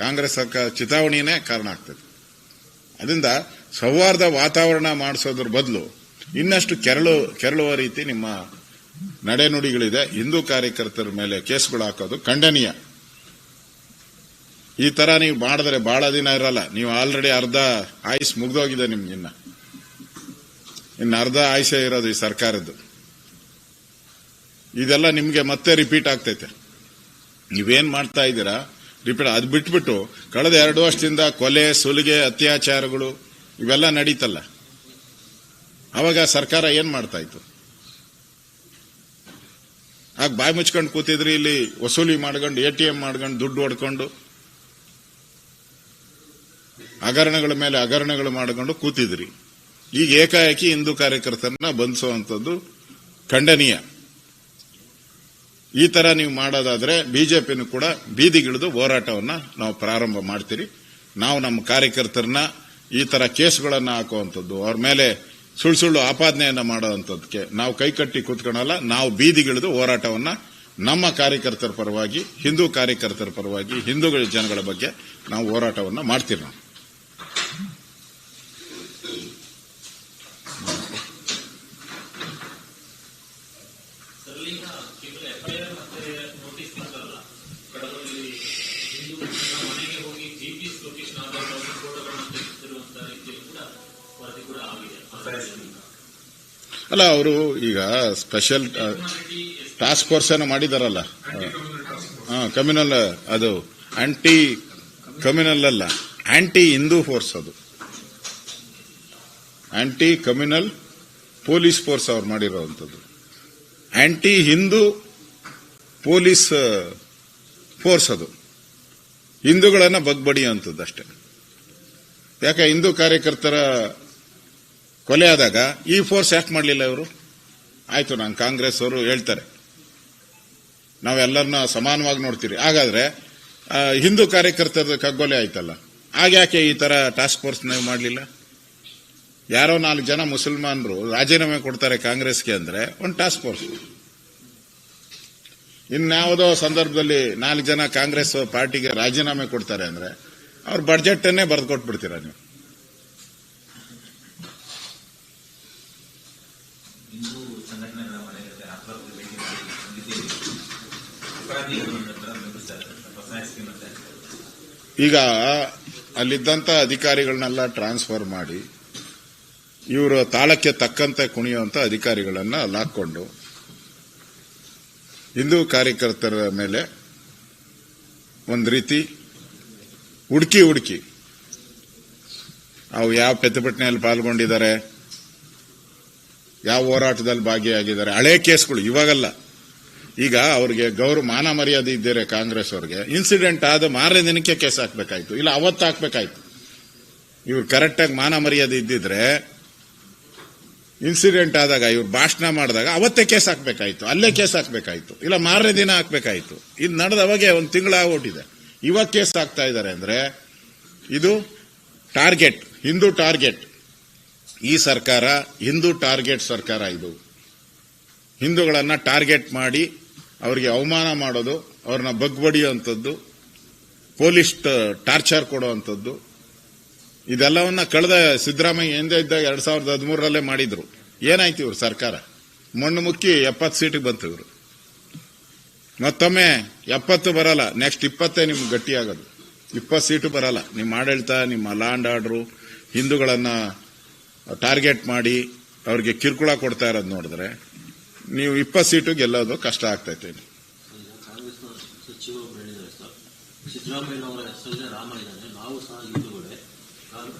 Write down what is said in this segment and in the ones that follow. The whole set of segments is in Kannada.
ಕಾಂಗ್ರೆಸ್ ಸರ್ಕಾರ ಚಿತಾವಣೆಯೇ ಕಾರಣ ಆಗ್ತದೆ. ಅದರಿಂದ ಸೌಹಾರ್ದ ವಾತಾವರಣ ಮಾಡಿಸೋದ್ರ ಬದಲು ಇನ್ನಷ್ಟು ಕೆರಳು, ಕೆರಳುವ ರೀತಿ ನಿಮ್ಮ ನಡೆನುಡಿಗಳಿದೆ. ಹಿಂದೂ ಕಾರ್ಯಕರ್ತರ ಮೇಲೆ ಕೇಸ್ಗಳು ಹಾಕೋದು ಖಂಡನೀಯ. ಈ ತರ ನೀವು ಮಾಡಿದ್ರೆ ಬಹಳ ದಿನ ಇರಲ್ಲ. ನೀವು ಆಲ್ರೆಡಿ ಅರ್ಧ ಆಯುಸ್ ಮುಗ್ದೋಗಿದೆ ನಿಮ್ಗೆ ಇನ್ನ. ಇನ್ನು ಅರ್ಧ ಆಯುಷ ಇರೋದು ಈ ಸರ್ಕಾರದ್ದು. ಇದೆಲ್ಲ ನಿಮಗೆ ಮತ್ತೆ ರಿಪೀಟ್ ಆಗ್ತೈತೆ. ನೀವೇನ್ ಮಾಡ್ತಾ ಇದ್ದೀರಾ? ರಿಪೀಟ್, ಅದು ಬಿಟ್ಬಿಟ್ಟು ಕಳೆದ ಎರಡು ವರ್ಷದಿಂದ ಕೊಲೆ, ಸುಲಿಗೆ, ಅತ್ಯಾಚಾರಗಳು ಇವೆಲ್ಲ ನಡೀತಲ್ಲ. ಅವಾಗ ಸರ್ಕಾರ ಏನ್ ಮಾಡ್ತಾ ಇತ್ತು? ಆಗ ಬಾಯಿ ಮುಚ್ಕೊಂಡು ಕೂತಿದ್ರಿ, ಇಲ್ಲಿ ವಸೂಲಿ ಮಾಡ್ಕೊಂಡು, ಎ ಟಿ ಎಂ ಮಾಡ್ಕೊಂಡು, ದುಡ್ಡು ಹೊಡ್ಕೊಂಡು, ಹಗರಣಗಳ ಮೇಲೆ ಹಗರಣಗಳು ಮಾಡ್ಕೊಂಡು ಕೂತಿದ್ರಿ. ಈಗ ಏಕಾಏಕಿ ಹಿಂದೂ ಕಾರ್ಯಕರ್ತರನ್ನ ಬಂಧಿಸುವಂಥದ್ದು ಖಂಡನೀಯ. ಈ ತರ ನೀವು ಮಾಡೋದಾದ್ರೆ ಬಿಜೆಪಿನೂ ಕೂಡ ಬೀದಿಗಿಳಿದು ಹೋರಾಟವನ್ನ ನಾವು ಪ್ರಾರಂಭ ಮಾಡ್ತೀರಿ. ನಾವು ನಮ್ಮ ಕಾರ್ಯಕರ್ತರನ್ನ ಈ ತರ ಕೇಸ್ಗಳನ್ನ ಹಾಕುವಂಥದ್ದು, ಅವ್ರ ಮೇಲೆ ಸುಳ್ಳು ಸುಳ್ಳು ಆಪಾದನೆಯನ್ನ ಮಾಡುವಂಥದ್ದಕ್ಕೆ ನಾವು ಕೈಕಟ್ಟಿ ಕೂತ್ಕೊಳಲ್ಲ, ನಾವು ಬೀದಿಗಿಳಿದು ಹೋರಾಟವನ್ನ ನಮ್ಮ ಕಾರ್ಯಕರ್ತರ ಪರವಾಗಿ, ಹಿಂದೂ ಕಾರ್ಯಕರ್ತರ ಪರವಾಗಿ, ಹಿಂದೂಗಳ ಜನಗಳ ಬಗ್ಗೆ ನಾವು ಹೋರಾಟವನ್ನ ಮಾಡ್ತೀವಿ ನಾವು. ಅಲ್ಲ, ಅವರು ಈಗ ಸ್ಪೆಷಲ್ ಟಾಸ್ಕ್ ಫೋರ್ಸ್ ಏನೋ ಮಾಡಿದಾರಲ್ಲ. ಕಮ್ಯುನಲ್ ಅದು ಆಂಟಿ ಕಮ್ಯುನಲ್ ಅಲ್ಲ ಆಂಟಿ ಹಿಂದೂ ಫೋರ್ಸ್ ಅದು. ಆಂಟಿ ಕಮ್ಯುನಲ್ ಪೊಲೀಸ್ ಫೋರ್ಸ್ ಅವ್ರು ಮಾಡಿರೋವಂಥದ್ದು. ಆಂಟಿ ಹಿಂದೂ ಪೊಲೀಸ್ ಫೋರ್ಸ್ ಅದು. ಹಿಂದೂಗಳನ್ನ ಬಗ್ಬಡಿಯುವಂಥದ್ದು ಅಷ್ಟೇ. ಯಾಕೆ, ಹಿಂದೂ ಕಾರ್ಯಕರ್ತರ ಕೊಲೆ ಆದಾಗ ಈ ಫೋರ್ಸ್ ಯಾಕೆ ಮಾಡಲಿಲ್ಲ ಇವರು? ಆಯಿತು, ನಾನು ಕಾಂಗ್ರೆಸ್ ಅವರು ಹೇಳ್ತಾರೆ. ನಾವೆಲ್ಲರನ್ನ ಸಮಾನವಾಗಿ ನೋಡ್ತೀರಿ. ಹಾಗಾದ್ರೆ ಹಿಂದೂ ಕಾರ್ಯಕರ್ತರ ಕಗ್ಗೊಲೆ ಆಯ್ತಲ್ಲ? ಆಗ್ಯಾಕೆ ಈ ತರ ಟಾಸ್ಕ್ ಫೋರ್ಸ್ ನೀವು ಮಾಡಲಿಲ್ಲ? ಯಾರೋ ನಾಲ್ಕು ಜನ ಮುಸಲ್ಮಾನರು ರಾಜೀನಾಮೆ ಕೊಡ್ತಾರೆ ಕಾಂಗ್ರೆಸ್ಗೆ ಅಂದ್ರೆ ಒಂದು ಟಾಸ್ಕ್ ಫೋರ್ಸ್ ಇನ್ಯಾವುದೋ ಸಂದರ್ಭದಲ್ಲಿ ನಾಲ್ಕು ಜನ ಕಾಂಗ್ರೆಸ್ ಪಾರ್ಟಿಗೆ ರಾಜೀನಾಮೆ ಕೊಡ್ತಾರೆ ಅಂದ್ರೆ ಅವ್ರ ಬಡ್ಜೆಟ್ ಅನ್ನೇ ಬರೆದು ಕೊಟ್ಬಿಡ್ತೀರಾ ನೀವು? ಈಗ ಅಲ್ಲಿದ್ದಂತ ಅಧಿಕಾರಿಗಳನ್ನೆಲ್ಲ ಟ್ರಾನ್ಸ್ಫರ್ ಮಾಡಿ ಇವರು ತಾಳಕ್ಕೆ ತಕ್ಕಂತೆ ಕುಣಿಯುವಂತ ಅಧಿಕಾರಿಗಳನ್ನ ಲಾಕ್ಕೊಂಡು ಹಿಂದೂ ಕಾರ್ಯಕರ್ತರ ಮೇಲೆ ಒಂದು ರೀತಿ ಹುಡುಕಿ ಹುಡುಕಿ ಅವು ಯಾವ ಪ್ರತಿಭಟನೆಯಲ್ಲಿ ಪಾಲ್ಗೊಂಡಿದ್ದಾರೆ, ಯಾವ ಹೋರಾಟದಲ್ಲಿ ಭಾಗಿಯಾಗಿದ್ದಾರೆ, ಹಳೆ ಕೇಸ್ಗಳು ಇವಾಗಲ್ಲ. ಈಗ ಅವ್ರಿಗೆ ಗೌರವ, ಮಾನ ಮರ್ಯಾದೆ ಇದ್ದೀರಾ ಕಾಂಗ್ರೆಸ್ ಅವ್ರಿಗೆ. ಇನ್ಸಿಡೆಂಟ್ ಆದ ಮಾರನೇ ದಿನಕ್ಕೆ ಕೇಸ್ ಹಾಕ್ಬೇಕಾಯ್ತು. ಇಲ್ಲ, ಅವತ್ತು ಹಾಕ್ಬೇಕಾಯ್ತು. ಇವ್ರು ಕರೆಕ್ಟಾಗಿ ಮಾನ ಮರ್ಯಾದೆ ಇದ್ದಿದ್ರೆ ಇನ್ಸಿಡೆಂಟ್ ಆದಾಗ ಇವ್ರು ಭಾಷಣ ಮಾಡಿದಾಗ ಅವತ್ತೇ ಕೇಸ್ ಹಾಕ್ಬೇಕಾಯ್ತು. ಅಲ್ಲೇ ಕೇಸ್ ಹಾಕ್ಬೇಕಾಯ್ತು. ಇಲ್ಲ, ಮಾರನೇ ದಿನ ಹಾಕ್ಬೇಕಾಯ್ತು. ಇದು ನಡೆದ ಅವಾಗೆ ಒಂದು ತಿಂಗಳ ಆಗೋಟಿದೆ ಇವಾಗ ಕೇಸ್ ಹಾಕ್ತಾ ಇದ್ದಾರೆ ಅಂದ್ರೆ ಇದು ಟಾರ್ಗೆಟ್ ಹಿಂದೂ ಟಾರ್ಗೆಟ್ ಈ ಸರ್ಕಾರ ಹಿಂದೂ ಟಾರ್ಗೆಟ್ ಸರ್ಕಾರ ಇದು. ಹಿಂದೂಗಳನ್ನ ಟಾರ್ಗೆಟ್ ಮಾಡಿ ಅವರಿಗೆ ಅವಮಾನ ಮಾಡೋದು, ಅವ್ರನ್ನ ಬಗ್ಬಡಿಯುವಂಥದ್ದು ಪೊಲೀಸ್ ಟಾರ್ಚರ್ ಕೊಡುವಂಥದ್ದು, ಇದೆಲ್ಲವನ್ನ ಕಳೆದ ಸಿದ್ದರಾಮಯ್ಯ ಹಿಂದೆ ಇದ್ದಾಗ ಎರಡ್ ಸಾವಿರದ ಹದಿಮೂರರಲ್ಲೇ ಮಾಡಿದ್ರು. ಏನಾಯ್ತು ಇವ್ರು ಸರ್ಕಾರ? ಮಣ್ಣು ಮುಕ್ಕಿ ಎಪ್ಪತ್ತು ಸೀಟಿಗೆ ಬಂತು ಇವರು. ಮತ್ತೊಮ್ಮೆ ಎಪ್ಪತ್ತು ಬರಲ್ಲ ನೆಕ್ಸ್ಟ್ ಇಪ್ಪತ್ತೇ ನಿಮ್ಗೆ ಗಟ್ಟಿಯಾಗೋದು. ಇಪ್ಪತ್ತು ಸೀಟು ಬರಲ್ಲ. ನಿಮ್ಮ ಆಡಳಿತ, ನಿಮ್ಮ ಲಾಂಡ್ ಆರ್ಡ್ರು ಹಿಂದೂಗಳನ್ನ ಟಾರ್ಗೆಟ್ ಮಾಡಿ, ಅವ್ರಿಗೆ ಕಿರುಕುಳ ಕೊಡ್ತಾ ಇರೋದು ನೋಡಿದ್ರೆ ನೀವು ಇಪ್ಪತ್ತು ಸೀಟು ಗೆಲ್ಲೋದು ಕಷ್ಟ ಆಗ್ತೈತೆ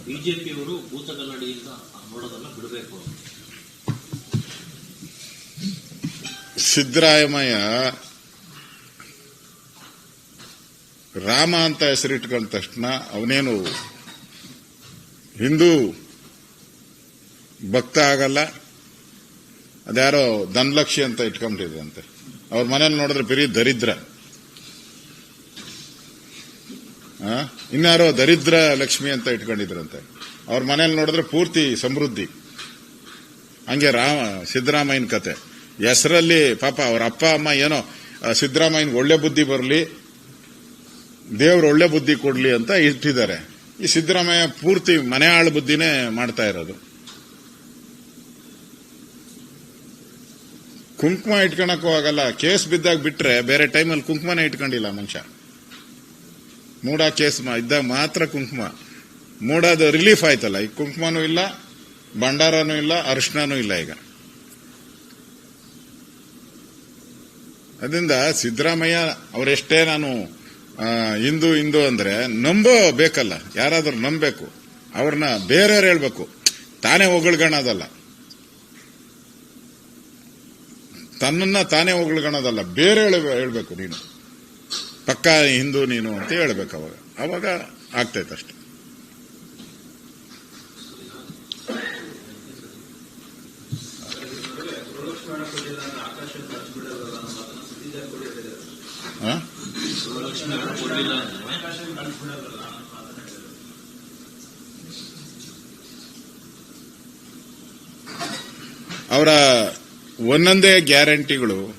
ಬಿಜೆಪಿಯವರು ನೋಡೋದನ್ನ ಬಿಡಬೇಕು ಸಿದ್ದರಾಮಯ್ಯ ರಾಮ ಅಂತ ಹೆಸರಿಟ್ಕೊಂಡ ತಕ್ಷಣ ಅವನೇನು ಹಿಂದೂ ಭಕ್ತ ಆಗಲ್ಲ ಅದ್ಯಾರೋ ಧನಲಕ್ಷ್ಮಿ ಅಂತ ಇಟ್ಕೊಂಡಿದ್ರಂತೆ. ಅವ್ರ ಮನೇಲಿ ನೋಡಿದ್ರೆ ಬರೀ ದರಿದ್ರ? ಇನ್ಯಾರೋ ದರಿದ್ರ ಲಕ್ಷ್ಮಿ ಅಂತ ಇಟ್ಕೊಂಡಿದ್ರಂತೆ. ಅವ್ರ ಮನೇಲಿ ನೋಡಿದ್ರೆ ಪೂರ್ತಿ ಸಮೃದ್ಧಿ. ಹಂಗೆ ರಾಮ, ಸಿದ್ದರಾಮಯ್ಯನ ಕತೆ. ಹೆಸರಲ್ಲಿ ಪಾಪ ಅವ್ರ ಅಪ್ಪ, ಅಮ್ಮ ಏನೋ ಸಿದ್ದರಾಮಯ್ಯನ ಒಳ್ಳೆ ಬುದ್ಧಿ ಬರಲಿ, ದೇವ್ರ ಒಳ್ಳೆ ಬುದ್ಧಿ ಕೊಡ್ಲಿ ಅಂತ ಇಟ್ಟಿದ್ದಾರೆ. ಈ ಸಿದ್ದರಾಮಯ್ಯ ಪೂರ್ತಿ ಮನೆ ಆಳು ಬುದ್ಧಿನೇ ಮಾಡ್ತಾ ಇರೋದು. ಕುಂಕುಮ ಇಟ್ಕೊಳಕ್ಕೂ ಆಗಲ್ಲ. ಕೇಸ್ ಬಿದ್ದಾಗ ಬಿಟ್ರೆ ಬೇರೆ ಟೈಮಲ್ಲಿ ಕುಂಕುಮನೇ ಇಟ್ಕೊಂಡಿಲ್ಲ ಮನುಷ್ಯ. ಮೂಡ ಕೇಸ್ ಇದ್ದಾಗ ಮಾತ್ರ ಕುಂಕುಮ. ಮೂಡಾದ ರಿಲೀಫ್ ಆಯ್ತಲ್ಲ. ಈಗ ಕುಂಕುಮನೂ ಇಲ್ಲ, ಭಂಡಾರನೂ ಇಲ್ಲ ಅರಿಶಿನೂ ಇಲ್ಲ ಈಗ. ಅದರಿಂದ ಸಿದ್ದರಾಮಯ್ಯ ಅವರೆಷ್ಟೇ ನಾನು ಹಿಂದೂ ಹಿಂದೂ ಅಂದ್ರೆ ನಂಬೋ ಬೇಕಲ್ಲ. ಯಾರಾದರೂ ನಂಬಬೇಕು. ಅವ್ರನ್ನ ಬೇರೆಯವ್ರು ಹೇಳ್ಬೇಕು. ತಾನೇ ಹೊಗಳ್ಗಣದಲ್ಲ ತನ್ನನ್ನ ತಾನೇ ಹೊಗಳ್ಗಣದಲ್ಲ, ಬೇರೆ ಹೇಳಬೇಕು ನೀನು. ಪಕ್ಕಾ ಹಿಂದೂ ನೀನು ಅಂತ ಹೇಳ್ಬೇಕು ಅವಾಗ. ಅವಾಗ ಆಗ್ತೈತೆ ಅಷ್ಟೆ. ಅವರ ಒಂದೊಂದೇ ಗ್ಯಾರಂಟಿಗಳು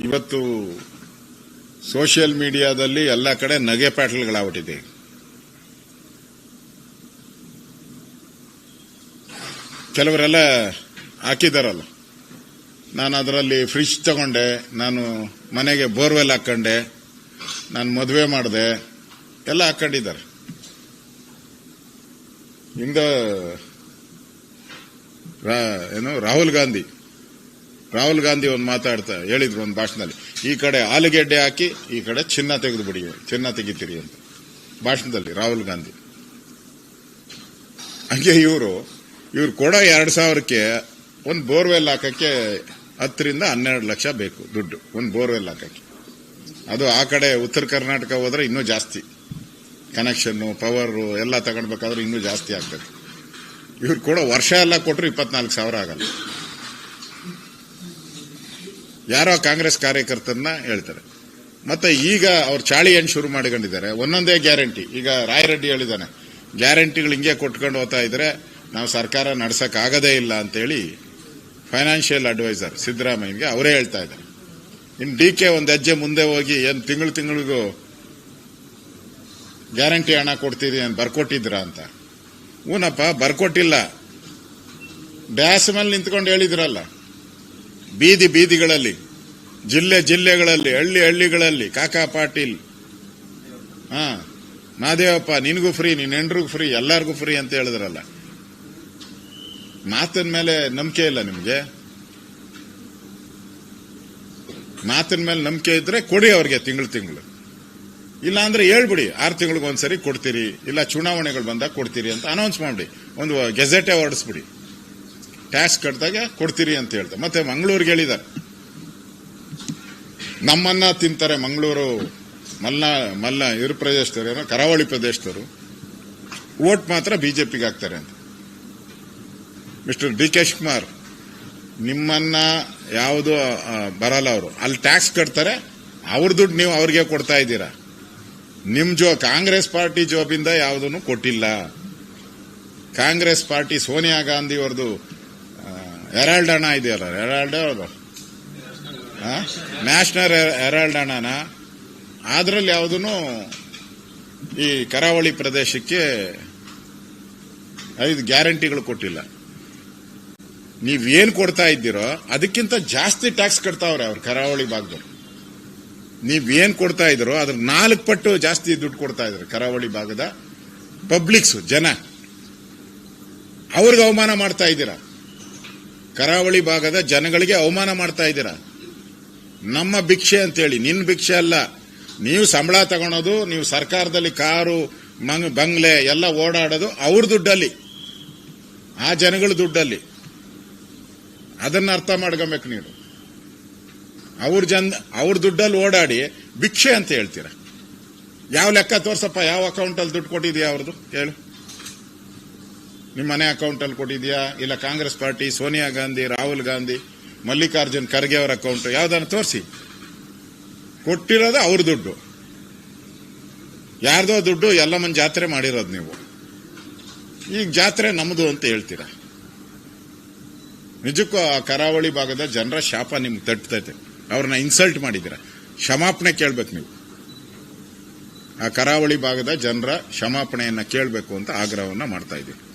ಇವತ್ತು ಸೋಷಿಯಲ್ ಮೀಡಿಯಾದಲ್ಲಿ ಎಲ್ಲ ಕಡೆ ನಗೆ ಪ್ಯಾಟಲ್ಗಳಾಗ್ಬಿಟ್ಟಿದೆ ಕೆಲವರೆಲ್ಲ ಹಾಕಿದಾರಲ್ಲ. ನಾನು ಅದರಲ್ಲಿ ಫ್ರಿಜ್ ತಗೊಂಡೆ, ನಾನು ಮನೆಗೆ ಬೋರ್ವೆಲ್ ಹಾಕೊಂಡೆ ನಾನು ಮದುವೆ ಮಾಡಿದೆ, ಎಲ್ಲ ಹಾಕೊಂಡಿದ್ದಾರೆ ಹಿಂದ ರಾ- ಏನು, ರಾಹುಲ್ ಗಾಂಧಿ. ರಾಹುಲ್ ಗಾಂಧಿ ಒಂದು ಮಾತಾಡ್ತಾ ಹೇಳಿದ್ರು ಒಂದು ಭಾಷಣದಲ್ಲಿ, ಈ ಕಡೆ ಆಲೂಗೆಡ್ಡೆ ಹಾಕಿ, ಈ ಕಡೆ ಚಿನ್ನ ತೆಗೆದು ಬಿಡಿ ಚಿನ್ನ ತೆಗಿತೀರಿ ಅಂತ. ಭಾಷಣದಲ್ಲಿ ರಾಹುಲ್ ಗಾಂಧಿ. ಹಂಗೆ ಇವರು, ಇವ್ರು ಕೊಡೋ ಎರಡು ಸಾವಿರಕ್ಕೆ ಒಂದು ಬೋರ್ವೆಲ್ ಹಾಕಕ್ಕೆ ಹತ್ತರಿಂದ ಹನ್ನೆರಡು ಲಕ್ಷ ಬೇಕು ದುಡ್ಡು, ಒಂದು ಬೋರ್ವೆಲ್ ಹಾಕಕ್ಕೆ. ಅದು ಆ ಕಡೆ ಉತ್ತರ ಕರ್ನಾಟಕ ಹೋದ್ರೆ ಇನ್ನೂ ಜಾಸ್ತಿ. ಕನೆಕ್ಷನ್ನು, ಪವರು ಎಲ್ಲ ತಗೊಳ್ಬೇಕಾದ್ರೆ ಇನ್ನೂ ಜಾಸ್ತಿ ಆಗ್ತದೆ. ಇವ್ರು ಕೂಡ ವರ್ಷ ಎಲ್ಲ ಕೊಟ್ಟರು ಇಪ್ಪತ್ನಾಲ್ಕು ಸಾವಿರ ಆಗಲ್ಲ. ಯಾರೋ ಕಾಂಗ್ರೆಸ್ ಕಾರ್ಯಕರ್ತರನ್ನ ಹೇಳ್ತಾರೆ. ಮತ್ತೆ ಈಗ ಅವ್ರು ಚಾಳಿ ಏನು ಶುರು ಮಾಡಿಕೊಂಡಿದ್ದಾರೆ. ಒಂದೊಂದೇ ಗ್ಯಾರಂಟಿ. ಈಗ ರಾಯರೆಡ್ಡಿ ಹೇಳಿದಾನೆ ಗ್ಯಾರಂಟಿಗಳು ಹಿಂಗೆ ಕೊಟ್ಕೊಂಡು ಹೋಗ್ತಾ ಇದ್ರೆ ನಾವು ಸರ್ಕಾರ ನಡ್ಸಕ್ ಆಗದೇ ಇಲ್ಲ ಅಂತೇಳಿ ಫೈನಾನ್ಷಿಯಲ್ ಅಡ್ವೈಸರ್ ಸಿದ್ದರಾಮಯ್ಯಗೆ ಅವರೇ ಹೇಳ್ತಾ ಇದ್ದಾರೆ. ಇನ್ನು ಡಿ ಕೆ ಒಂದು ಹೆಜ್ಜೆ ಮುಂದೆ ಹೋಗಿ ಏನು ತಿಂಗಳು ತಿಂಗಳಿಗೂ ಗ್ಯಾರಂಟಿ ಹಣ ಕೊಡ್ತೀರಿ ಅಂತ ಬರ್ಕೊಟ್ಟಿದ್ರ ಅಂತ. ಊನಪ್ಪ ಬರ್ಕೊಟ್ಟಿಲ್ಲ. ಡ್ಯಾಸ್ ಮೇಲೆ ನಿಂತ್ಕೊಂಡು ಹೇಳಿದ್ರಲ್ಲ. ಬೀದಿ ಬೀದಿಗಳಲ್ಲಿ, ಜಿಲ್ಲೆ ಜಿಲ್ಲೆಗಳಲ್ಲಿ, ಹಳ್ಳಿ ಹಳ್ಳಿಗಳಲ್ಲಿ, ಕಾಕಾ ಪಾಟೀಲ್, ಹಾ, ಮಾದೇವಪ್ಪ, ನಿನಗೂ ಫ್ರೀ ನಿನ್ನ ಹೆಂಡ್ರಿಗೂ ಫ್ರೀ ಎಲ್ಲರಿಗೂ ಫ್ರೀ ಅಂತ ಹೇಳಿದ್ರಲ್ಲ. ಮಾತಿನ ಮೇಲೆ ನಂಬಿಕೆ ಇಲ್ಲ ನಿಮಗೆ? ಮಾತಿನ ಮೇಲೆ ನಂಬಿಕೆ ಇದ್ರೆ ಕೊಡಿ ಅವ್ರಿಗೆ ತಿಂಗಳು ತಿಂಗಳು. ಇಲ್ಲ ಅಂದ್ರೆ ಹೇಳ್ಬಿಡಿ, ಆರು ತಿಂಗಳಿಗೆ ಒಂದ್ಸರಿ ಕೊಡ್ತೀರಿ, ಇಲ್ಲ ಚುನಾವಣೆಗಳು ಬಂದಾಗ ಕೊಡ್ತೀರಿ ಅಂತ ಅನೌನ್ಸ್ ಮಾಡಿ ಒಂದು ಗೆಜೆಟೇ ಹೊರಡಿಸ್ಬಿಡಿ. ಟ್ಯಾಕ್ಸ್ ಕಟ್ಟಿದಾಗ ಕೊಡ್ತೀರಿ ಅಂತ ಹೇಳ್ತಾರೆ ಮತ್ತೆ ಮಂಗಳೂರಿಗೆ ಹೇಳಿದ್ದಾರೆ ನಮ್ಮನ್ನ ತಿಂತಾರೆ ಮಂಗಳೂರು ಮಲ್ಲ ಮಲ್ಲ ಇರು ಪ್ರದೇಶದವರು, ಏನೋ ಕರಾವಳಿ ಪ್ರದೇಶದವರು. ವೋಟ್ ಮಾತ್ರ ಬಿಜೆಪಿಗೆ ಹಾಕ್ತಾರೆ ಅಂತ. ಮಿಸ್ಟರ್ ಡಿ ಕೆ ಶಿವಕುಮಾರ್, ನಿಮ್ಮನ್ನ ಯಾವುದು ಬರಲ್ಲ ಅವರು. ಅಲ್ಲಿ ಟ್ಯಾಕ್ಸ್ ಕಟ್ತಾರೆ, ಅವ್ರ ದುಡ್ಡು ನೀವು ಅವ್ರಿಗೆ ಕೊಡ್ತಾ ಇದ್ದೀರಾ. ನಿಮ್ ಜೋ, ಕಾಂಗ್ರೆಸ್ ಪಾರ್ಟಿ ಜೋಬಿಂದ ಯಾವುದನ್ನು ಕೊಟ್ಟಿಲ್ಲ. ಕಾಂಗ್ರೆಸ್ ಪಾರ್ಟಿ ಸೋನಿಯಾ ಗಾಂಧಿ ಅವ್ರದ್ದು ಹೆರಾಲ್ಡ್ ಅಣ್ಣ ಇದೆಯಲ್ಲ, ಹೆರಾಲ್ಡ್ ಅವರು ನ್ಯಾಷನಲ್ ಹೆರಾಲ್ಡ್ ಹಣನ ಅದರಲ್ಲಿ ಯಾವುದೂ ಈ ಕರಾವಳಿ ಪ್ರದೇಶಕ್ಕೆ ಐದು ಗ್ಯಾರಂಟಿಗಳು ಕೊಟ್ಟಿಲ್ಲ. ನೀವೇನ್ ಕೊಡ್ತಾ ಇದ್ದೀರೋ ಅದಕ್ಕಿಂತ ಜಾಸ್ತಿ ಟ್ಯಾಕ್ಸ್ ಕಟ್ತಾವ್ರೆ ಅವ್ರು ಕರಾವಳಿ ಭಾಗದವ್ರು. ನೀವೇನ್ ಕೊಡ್ತಾ ಇದ್ದೀರೋ ಅದ್ರ ನಾಲ್ಕು ಪಟ್ಟು ಜಾಸ್ತಿ ದುಡ್ಡು ಕೊಡ್ತಾ ಇದ್ರು ಕರಾವಳಿ ಭಾಗದ ಪಬ್ಲಿಕ್ಸ್, ಜನ. ಅವ್ರಿಗೆ ಅವಮಾನ ಮಾಡ್ತಾ ಇದ್ದೀರಾ? ಕರಾವಳಿ ಭಾಗದ ಜನಗಳಿಗೆ ಅವಮಾನ ಮಾಡ್ತಾ ಇದ್ದೀರಾ. ನಮ್ಮ ಭಿಕ್ಷೆ ಅಂತೇಳಿ ನಿನ್ನ ಭಿಕ್ಷೆ ಅಲ್ಲ. ನೀವು ಸಂಬಳ ತಗೊಳೋದು, ನೀವು ಸರ್ಕಾರದಲ್ಲಿ ಕಾರು, ಮಂಗ್, ಬಂಗ್ಲೆ ಎಲ್ಲ ಓಡಾಡೋದು ಅವ್ರ ದುಡ್ಡಲ್ಲಿ. ಆ ಜನಗಳ ದುಡ್ಡಲ್ಲಿ. ಅದನ್ನ ಅರ್ಥ ಮಾಡ್ಕೊಬೇಕು ನೀವು ಅವ್ರ ಜನ, ಅವ್ರ ದುಡ್ಡಲ್ಲಿ ಓಡಾಡಿ ಭಿಕ್ಷೆ ಅಂತ ಹೇಳ್ತೀರ. ಯಾವ ಲೆಕ್ಕ ತೋರ್ಸಪ್ಪ, ಯಾವ ಅಕೌಂಟಲ್ಲಿ ದುಡ್ಡು ಕೊಟ್ಟಿದ್ಯಾ ಅವ್ರದ್ದು? ಹೇಳು. ನಿಮ್ಮ ಮನೆ ಅಕೌಂಟಲ್ಲಿ ಕೊಟ್ಟಿದ್ಯಾ ಇಲ್ಲ ಕಾಂಗ್ರೆಸ್ ಪಾರ್ಟಿ, ಸೋನಿಯಾ ಗಾಂಧಿ, ರಾಹುಲ್ ಗಾಂಧಿ, ಮಲ್ಲಿಕಾರ್ಜುನ್ ಖರ್ಗೆ ಅವರ ಅಕೌಂಟ್, ಯಾವ್ದಾನ ತೋರಿಸಿ. ಕೊಟ್ಟಿರೋದು ಅವ್ರ ದುಡ್ಡು. ಯಾರ್ದೋ ದುಡ್ಡು ಎಲ್ಲಮ್ಮನ ಜಾತ್ರೆ ಮಾಡಿರೋದು ನೀವು. ಈಗ ಜಾತ್ರೆ ನಮ್ಮದು ಅಂತ ಹೇಳ್ತೀರಾ? ನಿಜಕ್ಕೂ ಆ ಕರಾವಳಿ ಭಾಗದ ಜನರ ಶಾಪ ನಿಮ್ಗೆ ತಟ್ತೈತೆ. ಅವ್ರನ್ನ ಇನ್ಸಲ್ಟ್ ಮಾಡಿದ್ದೀರ? ಕ್ಷಮಾಪಣೆ ಕೇಳ್ಬೇಕು ನೀವು. ಆ ಕರಾವಳಿ ಭಾಗದ ಜನರ ಕ್ಷಮಾಪಣೆಯನ್ನ ಕೇಳಬೇಕು ಅಂತ ಆಗ್ರಹವನ್ನ ಮಾಡ್ತಾ ಇದ್ದೀವಿ.